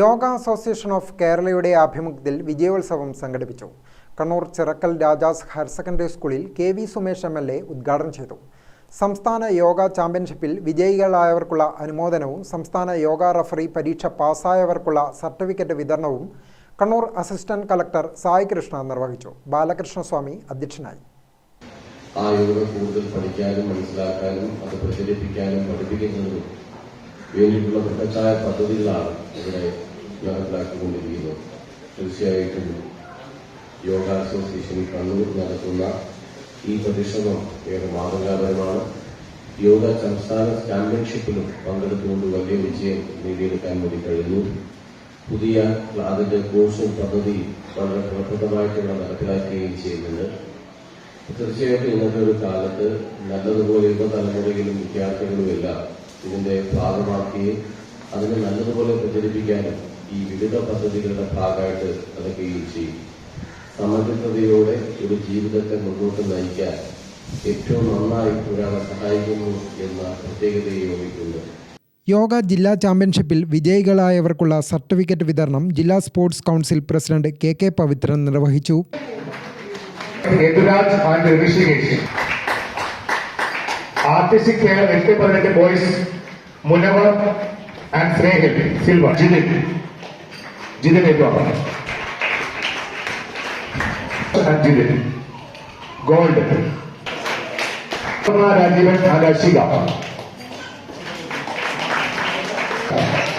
Yoga association of കേരളയുടെ ആഭിമുഖ്യത്തിൽ വിജയോത്സവം സംഘടിപ്പിച്ചു. കണ്ണൂർ ചിറക്കൽ രാജാസ് ഹയർ സെക്കൻഡറി സ്കൂളിൽ K V Sumesh M L A ഉദ്ഘാടനം ചെയ്തു. സംസ്ഥാന യോഗ ചാമ്പ്യൻഷിപ്പിൽ വിജയികളായവർക്കുള്ള അനുമോദനവും സംസ്ഥാന യോഗ റഫറി പരീക്ഷ പാസ്സായവർക്കുള്ള സർട്ടിഫിക്കറ്റ് വിതരണവും കണ്ണൂർ അസിസ്റ്റന്റ് കളക്ടർ സായി കൃഷ്ണ നിർവഹിച്ചു. ബാലകൃഷ്ണസ്വാമി അധ്യക്ഷനായി. ആ യോഗ കൂടുതൽ പഠിക്കാനും മനസ്സിലാക്കാനും അത് പ്രചരിപ്പിക്കാനും പഠിപ്പിക്കുന്നതിനും വേണ്ടിയിട്ടുള്ള ബൃഹത്തായ പദ്ധതികളാണ് ഇവിടെ നടപ്പിലാക്കിക്കൊണ്ടിരിക്കുന്നത്. തീർച്ചയായിട്ടും യോഗ അസോസിയേഷൻ കണ്ണൂർ നടത്തുന്ന ഈ പരിശ്രമം ഏറെ മാതൃകാപരമാണ്. യോഗ സംസ്ഥാന ചാമ്പ്യൻഷിപ്പിലും പങ്കെടുത്തുകൊണ്ട് വലിയ വിജയം നേടിയെടുക്കാൻ വേണ്ടി കഴിഞ്ഞു. പുതിയ അതിന്റെ കോഴ്സും പദ്ധതി വളരെ ഫലപ്രദമായിട്ട് ഇവിടെ നടപ്പിലാക്കുകയും ചെയ്യുന്നുണ്ട്. തീർച്ചയായിട്ടും ഇന്നത്തെ ഒരു കാലത്ത് നല്ലതുപോലെ യുവതലമുറയിലും വിദ്യാർത്ഥികളും എല്ലാം ഇതിന്റെ ഭാഗമാക്കുകയും അതിനെ നല്ലതുപോലെ പ്രചരിപ്പിക്കാനും ഈ വിവിധ പദ്ധതികളുടെ ഭാഗമായിട്ട് നടക്കുകയും ചെയ്യും. സമഗ്രതയോടെ ഒരു ജീവിതത്തെ മുന്നോട്ട് നയിക്കാൻ ഏറ്റവും നന്നായി ഒരാളെ സഹായിക്കുന്നു എന്ന പ്രത്യേകതയെ യോഗിക്കുന്നു യോഗ ജില്ലാ ചാമ്പ്യൻഷിപ്പിൽ വിജയികളായവർക്കുള്ള സർട്ടിഫിക്കറ്റ് വിതരണം ജില്ലാ sports council president K K Pavithran നിർവഹിച്ചു. ആർട്ടിസ്റ്റിക് കേരള എട്ട് പതിനെട്ട് ബോയ്സ് मुनवलम एंड स्नेहिल सिल्वा जिदे जिदे ने जो आपने एंड गोल्ड तुम्हारा राज्य में थाने सीधा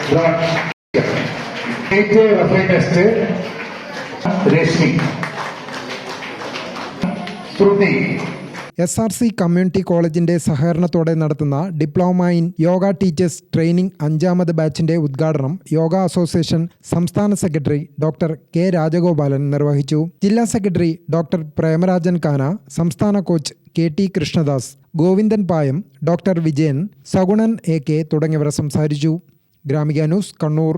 ब्रांच एक रफ़े टेस्टे रेशमी श्रुति എസ് ആർ സി കമ്മ്യൂണിറ്റി കോളേജിന്റെ സഹകരണത്തോടെ നടത്തുന്ന diploma in yoga teachers training അഞ്ചാമത് ബാച്ചിന്റെ ഉദ്ഘാടനം യോഗ അസോസിയേഷൻ സംസ്ഥാന സെക്രട്ടറി ഡോക്ടർ കെ രാജഗോപാലൻ നിർവഹിച്ചു. ജില്ലാ സെക്രട്ടറി ഡോക്ടർ പ്രേമരാജൻ കാന സംസ്ഥാന coach K T Krishnadas Govindan Payam doctor Vijayan Sagunan A K തുടങ്ങിയവർ സംസാരിച്ചു. ഗ്രാമിക ന്യൂസ് കണ്ണൂർ.